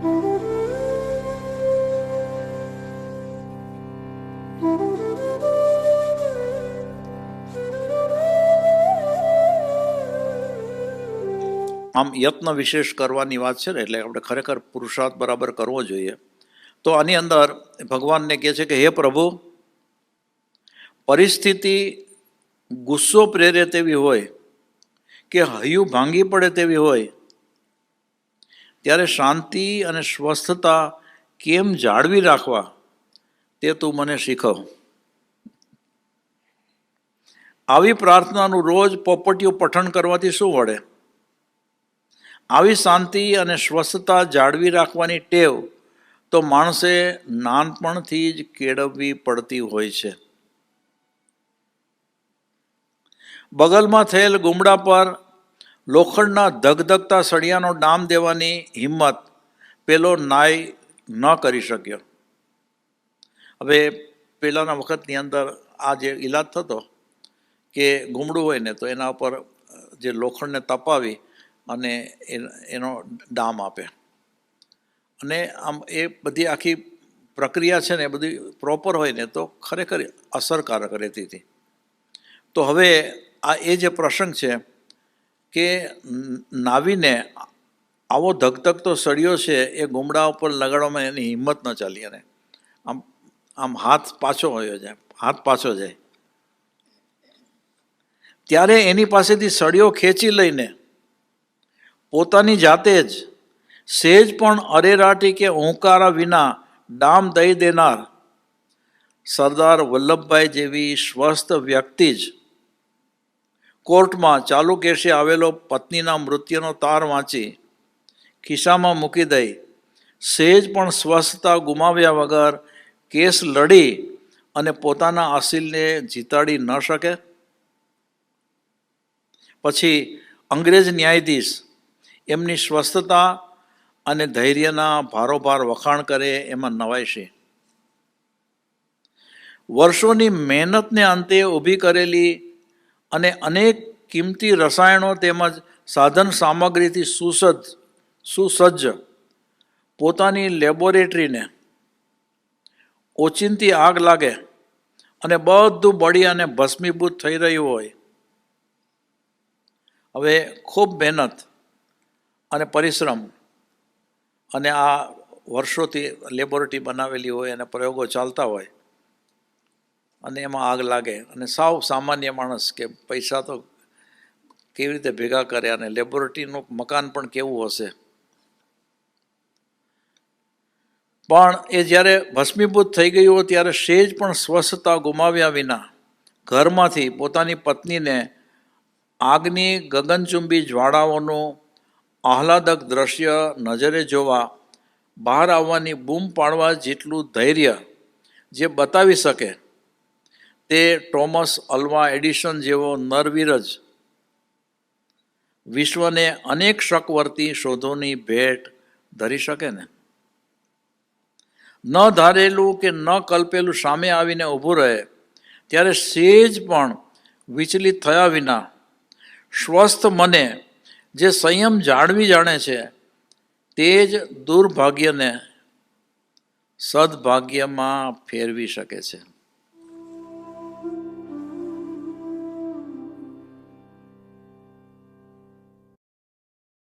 આમ યત્ન વિશેષ કરવાની વાત છે ને, એટલે આપણે ખરેખર પુરુષાર્થ બરાબર કરવો જોઈએ. તો આની અંદર ભગવાનને કહે છે કે, હે પ્રભુ, પરિસ્થિતિ ગુસ્સો પ્રેરે તેવી હોય કે હૈયું ભાંગી પડે તેવી હોય ત્યારે શાંતિ અને સ્વસ્થતા કેમ જાળવી રાખવા તે તું મને શીખવ. આવી પ્રાર્થનાનું રોજ પોપટીયું પઠન કરવાથી શું વળે? આવી શાંતિ અને સ્વસ્થતા જાળવી રાખવાની ટેવ તો માણસે નાનપણથી જ કેળવવી પડતી હોય છે. બગલમાં થયેલ ગુમડા પર લોખંડના ધગધગતા સળિયાનો ડામ દેવાની હિંમત પેલો નાય ન કરી શક્યો. હવે પહેલાંના વખતની અંદર આ જે ઈલાજ થતો કે ગુમડું હોય ને તો એના ઉપર જે લોખંડને તપાવી અને એનો ડામ આપે. અને આમ એ બધી આખી પ્રક્રિયા છે ને એ બધી પ્રોપર હોય ને તો ખરેખર અસરકારક રહેતી હતી. તો હવે આ એ જે પ્રસંગ છે કે નાવીને આવો ધકધકતો સળિયો છે, એ ગુમડા ઉપર લગાડવામાં એની હિંમત ન ચાલી. અને આમ આમ હાથ પાછો હોયો જાય, હાથ પાછો જાય. ત્યારે એની પાસેથી સળિયો ખેંચી લઈને પોતાની જાતે જ સેજ પણ અરેરાટી કે ઓંકારા વિના ડામ દઈ દેનાર સરદાર વલ્લભભાઈ જેવી સ્વસ્થ વ્યક્તિ જ કોર્ટમાં ચાલુ કેસે આવેલો પત્નીના મૃત્યુનો તાર વાંચી ખિસ્સામાં મૂકી દઈ સહેજ પણ સ્વસ્થતા ગુમાવ્યા વગર કેસ લડી અને પોતાના અસીલને જીતાડી ન શકે? પછી અંગ્રેજ ન્યાયાધીશ એમની સ્વસ્થતા અને ધૈર્યના ભારોભાર વખાણ કરે એમાં નવાય છે. વર્ષોની મહેનતને અંતે ઊભી કરેલી અને અનેક કિંમતી રસાયણો તેમજ સાધન સામગ્રીથી સુસજ્જ સુસજ્જ પોતાની લેબોરેટરીને ઓચિંતી આગ લાગે અને બધું બળી અને ભસ્મીભૂત થઈ રહ્યું હોય. હવે ખૂબ મહેનત અને પરિશ્રમ અને આ વર્ષોથી લેબોરેટરી બનાવેલી હોય અને પ્રયોગો ચાલતા હોય અને એમાં આગ લાગે. અને સાવ સામાન્ય માણસ કે પૈસા તો કેવી રીતે ભેગા કરે અને લેબોરેટરીનું મકાન પણ કેવું હશે? પણ એ જ્યારે ભસ્મીભૂત થઈ ગયું ત્યારે સેજ પણ સ્વસ્થતા ગુમાવ્યા વિના ઘરમાંથી પોતાની પત્નીને આગની ગગનચુંબી જ્વાળાઓનું આહલાદક દ્રશ્ય નજરે જોવા બહાર આવવાની બૂમ પાડવા જેટલું ધૈર્ય જે બતાવી શકે તે ટોમસ અલ્વા એડિશન જેવો નરવીર વિશ્વને અનેક શકવર્તી શોધોની ભેટ ધરી શકે ને? ન ધારેલું કે ન કલ્પેલું સામે આવીને ઊભું રહે, ત્યારે સેજ પણ વિચલિત થયા વિના સ્વસ્થ મને જે સંયમ જાળવી જાણે છે, તે જ દુર્ભાગ્યને સદભાગ્યમાં ફેરવી શકે છે.